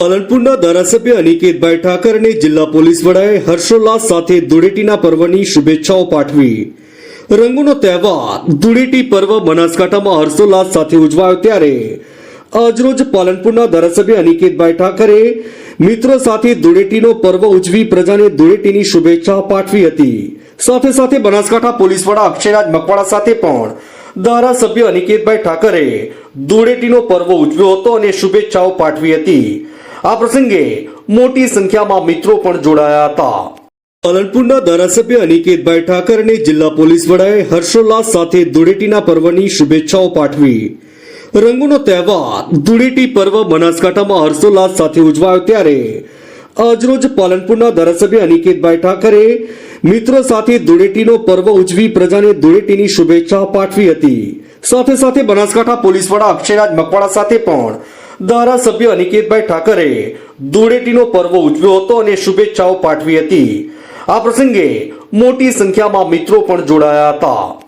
પાલનપુરના ધારાસભ્ય અનિકેતભાઈ ઠાકર અને જિલ્લા પોલીસ વડાએ હર્ષોલ્લાસ સાથે ધૂળેટીના પર્વની શુભેચ્છાઓ પાઠવી. રંગોનો તહેવાર, ધૂળેટી પર્વ બનાસકાંઠામાં હર્ષોલ્લાસ સાથે ઉજવાયો ત્યારે આજરોજ પાલનપુરના ધારાસભ્ય અનિકેતભાઈ ઠાકરે મિત્રો સાથે ધૂળેટીનો પર્વ ઉજવી પ્રજાને ધૂળેટીની શુભેચ્છા પાઠવી હતી. સાથે સાથે બનાસકાંઠા પોલીસ વડા અક્ષયરાજ મકવાણા સાથે પણ ધારાસભ્ય અનિકેતભાઈ ઠાકરે ધૂળેટીનો પર્વ ઉજવ્યો હતો અને શુભેચ્છાઓ પાઠવી હતી. આ પ્રસંગે મોટી સંખ્યામાં મિત્રો પણ જોડાયા હતા. પાલનપુરના ધારાસભ્ય અનિકેતભાઈ ઠાકર અને જિલ્લા પોલીસ વડાએ હર્ષોલ્લાસ સાથે ધૂળેટીના પર્વની શુભેચ્છાઓ પાઠવી. રંગોનો તહેવાર, ધૂળેટી પર્વ બનાસકાંઠામાં હર્ષોલ્લાસ સાથે ઉજવાયો ત્યારે આજરોજ પાલનપુરના ધારાસભ્ય અનિકેતભાઈ ઠાકરે મિત્રો સાથે ધૂળેટીનો પર્વ ઉજવી પ્રજાને ધૂળેટીની શુભેચ્છા પાઠવી હતી. સાથે સાથે બનાસકાંઠા પોલીસ વડા અક્ષયરાજ મકવાણા સાથે પણ ધારાસભ્ય અનિકેતભાઈ ઠાકરે ધૂળેટીનો પર્વ ઉજવ્યો હતો અને શુભેચ્છાઓ પાઠવી હતી. આ પ્રસંગે મોટી સંખ્યામાં મિત્રો પણ જોડાયા હતા.